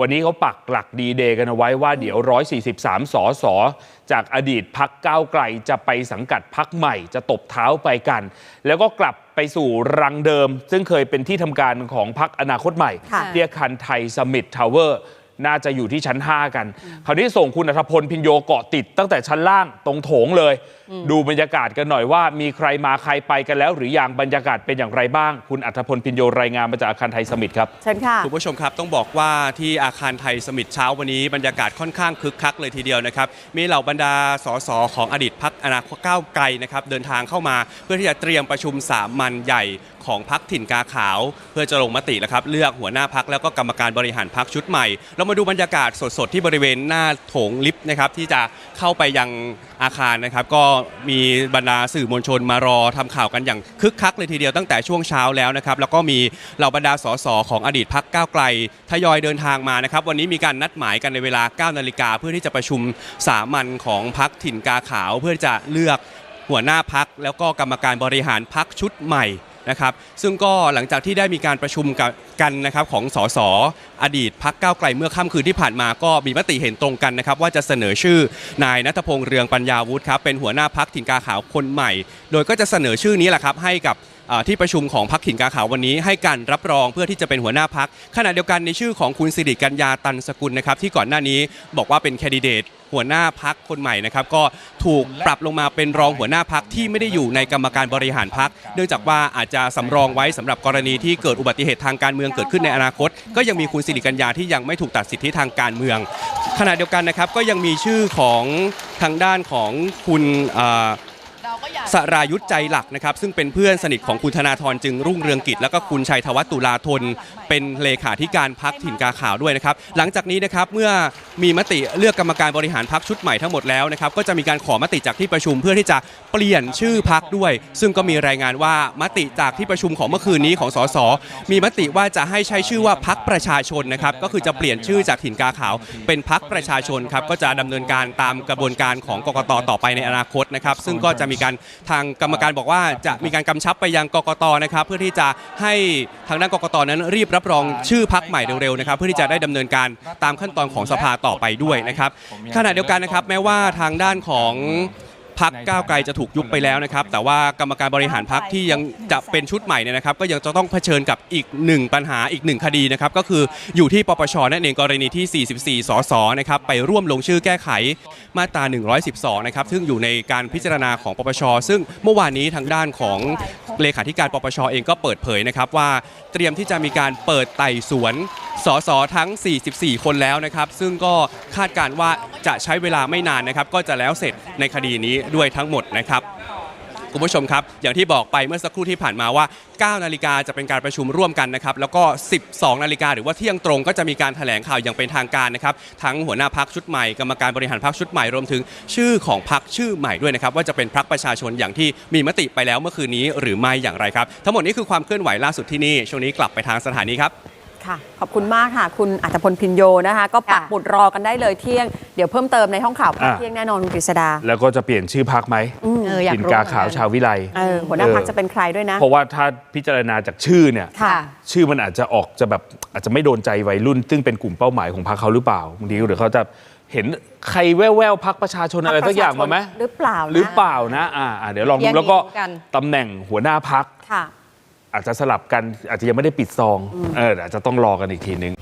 วันนี้เขาปักหลักดีเดย์กันเอาไว้ว่าเดี๋ยว 143 สส จากอดีตพักก้าวไกลจะไปสังกัดพักใหม่จะตบเท้าไปกัน แล้วก็กลับไปสู่รังเดิม ซึ่งเคยเป็นที่ทำการของพักอนาคตใหม่ค่ะที่อาคารไทยสมิ t ทาวเวอร์ น่าจะอยู่ที่ชั้น 5 กัน คราวนี้ส่งคุณอัธพลพินโยเกาะติดตั้งแต่ชั้นล่างตรงโถงเลย ดูบรรยากาศกันหน่อยว่า มีใครมาใครไปกันแล้ว หรือยังบรรยากาศเป็นอย่างไรบ้าง คุณอัธพลพินโยรายงานมาจากอาคารไทยสมิ t ครับเชิญค่ะคุณผู้ชมครับต้องบอกว่าที่อาคารไทยสมิตเช้าวันนี้บรรยากาศค่อนข้างคึกคักเลยทีเดียวนะครับมีเหล่าบรรดาสสของอดีตพักอนาคตก้าวไกลนะครับเดินทางเข้ามา เพื่อที่จะเตรียมประชุมสามัญใหญ่ของพักถิ่นกาขาว เพื่อจะลงมตินะครับเลือกหัวหน้าพักแล้วก็กรรมการบริหารพักชุดใหม่เรามาดูบรรยากาศสดๆ ที่บริเวณหน้าโถงลิฟต์นะครับที่จะเข้าไปยังอาคารนะครับ ก็มีบรรดาสื่อมวลชนมารอทำข่าวกันอย่างคึกคักเลยทีเดียวตั้งแต่ช่วงเช้าแล้วนะครับ แล้วก็มีเหล่าบรรดาสสของอดีตพักก้าวไกลทยอยเดินทางมานะครับ วันนี้มีการนัดหมายกันในเวลา 9 นาฬิกาเพื่อที่จะประชุมสามัญของพักถิ่นกาขาว เพื่อจะเลือกหัวหน้าพักแล้วก็กรรมการบริหารพักชุดใหม่ นะครับซึ่งก็หลังจากที่ได้มีการประชุมกับกันนะครับของสสอดีตพักก้าวไกลเมื่อค่ำคืนที่ผ่านมาก็มีมติเห็นตรงกันนะครับว่าจะเสนอชื่อนายนัทพงษ์เรืองปัญญาวุฒิครับเป็นหัวหน้าพักถิ่นกาขาวคนใหม่ โดยก็จะเสนอชื่อนี้แหละครับให้กับ ที่ประชุมของพักถิ่นกาขาววันนี้ให้การรับรองเพื่อที่จะเป็นหัวหน้าพักขณะเดียวกันในชื่อของคุณสิริกัญญาตันสกุลนะครับที่ก่อนหน้านี้บอกว่าเป็นแคนดิเดตหัวหน้าพักคนใหม่นะครับก็ถูกปรับลงมาเป็นรองหัวหน้าพักที่ไม่ได้อยู่ในกรรมการบริหารพัก เนื่องจากว่าอาจจะสำรองไว้สำหรับกรณีที่เกิดอุบัติเหตุทางการเมืองเกิดขึ้นในอนาคต ก็ยังมีคุณสิริกัญญาที่ยังไม่ถูกตัดสิทธิทางการเมือง ขณะเดียวกันนะครับก็ยังมีชื่อของทางด้านของคุณ สรายุทธใจหลักนะครับ ซึ่งเป็นเพื่อนสนิทของคุณธนาธรจึงรุ่งเรืองกิจ แล้วก็คุณชัยธวัฒตุลาธน เป็นเลขาธิการพักถิ่นกาขาวด้วยนะครับ หลังจากนี้นะครับเมื่อมีมติเลือกกรรมการบริหารพักชุดใหม่ทั้งหมดแล้วนะครับก็จะมีการขอมติจากที่ประชุมเพื่อที่จะเปลี่ยนชื่อพักด้วย ซึ่งก็มีรายงานว่ามติจากที่ประชุมของเมื่อคืนนี้ของสสมีมติว่าจะให้ใช้ชื่อว่าพักประชาชนนะครับก็คือจะเปลี่ยนชื่อจากถิ่นกาขาว เป็นพักประชาชนครับก็จะดำเนินการตามกระบวนการของกกตต่อไปในอนาคตนะครับซึ่งก็จะมีการทางกรรมการบอกว่าจะมีการกำชับไปยังกกตนะครับ เพื่อที่จะให้ทางด้านกกตนั้นรีบรับรองชื่อพักใหม่เร็วๆนะครับ เพื่อที่จะได้ดำเนินการตามขั้นตอนของสภาต่อไปด้วยนะครับขณะเดียวกันนะครับแม้ว่าทางด้านของ พักก้าวไกลจะถูกยุบไปแล้วนะครับ แต่ว่ากรรมการบริหารพักที่ยังจะเป็นชุดใหม่เนี่ยนะครับ ก็ยังจะต้องเผชิญกับอีกหนึ่งปัญหาอีกหนึ่งคดีนะครับ ก็คืออยู่ที่ปปชนั่นเองกรณีที่ 44 สสนะครับไปร่วมลงชื่อแก้ไขมาตรา 112 นะครับ ซึ่งอยู่ในการพิจารณาของปปช ซึ่งเมื่อวานนี้ทางด้านของเลขาธิการปปชเองก็เปิดเผยนะครับว่าเตรียมที่จะมีการเปิดไต่สวนสสทั้ง 44 คนแล้วนะครับ ซึ่งก็คาดการณ์ว่าจะใช้เวลาไม่นานนะครับ ก็จะแล้วเสร็จในคดีนี้ด้วยทั้งหมดนะครับคุณผู้ชมครับ อย่างที่บอกไปเมื่อสักครู่ที่ผ่านมาว่า 9 นาฬิกาจะเป็นการประชุมร่วมกันนะครับ แล้วก็ 12 นาฬิกาหรือว่าเที่ยงตรงก็จะมีการแถลงข่าวอย่างเป็นทางการนะครับ ทั้งหัวหน้าพักชุดใหม่ กรรมการบริหารพักชุดใหม่ รวมถึงชื่อของพักชื่อใหม่ด้วยนะครับ ว่าจะเป็นพักประชาชนอย่างที่มีมติไปแล้วเมื่อคืนนี้หรือไม่อย่างไรครับ ทั้งหมดนี้คือความเคลื่อนไหวล่าสุดที่นี่ ช่วงนี้กลับไปทางสถานีครับ ค่ะขอบคุณมากค่ะ คุณอัตพลพินโยนะคะ ก็ปักค่ะหมุดรอกันได้เลยเที่ยง เดี๋ยวเพิ่มเติมในห้องข่าวอะเที่ยงแน่นอนคุณกฤษดา แล้วก็จะเปลี่ยนชื่อพักไหมเอออยากถิ่นรู้กาขาวเหมือนกันชาววิไลเออหัวหน้าพักจะเป็นใครด้วยนะ เพราะว่าถ้าพิจารณาจากชื่อเนี่ยค่ะชื่อมันอาจจะออกจะแบบอาจจะไม่โดนใจวัยรุ่น ซึ่งเป็นกลุ่มเป้าหมายของพรรคเขาหรือเปล่าบางทีหรือเขาจะเห็นใครแว่วๆพักประชาชนอะไรสักอย่างมาไหมหรือเปล่านะหรือเปล่านะอ่าอ่าเดี๋ยวลองดูแยกแล้วก็แยกกันตำแหน่งหัวหน้าพักค่ะ อาจจะสลับกันอาจจะยังไม่ได้ปิดซองเอออาจจะต้องรอกันอีกทีนึง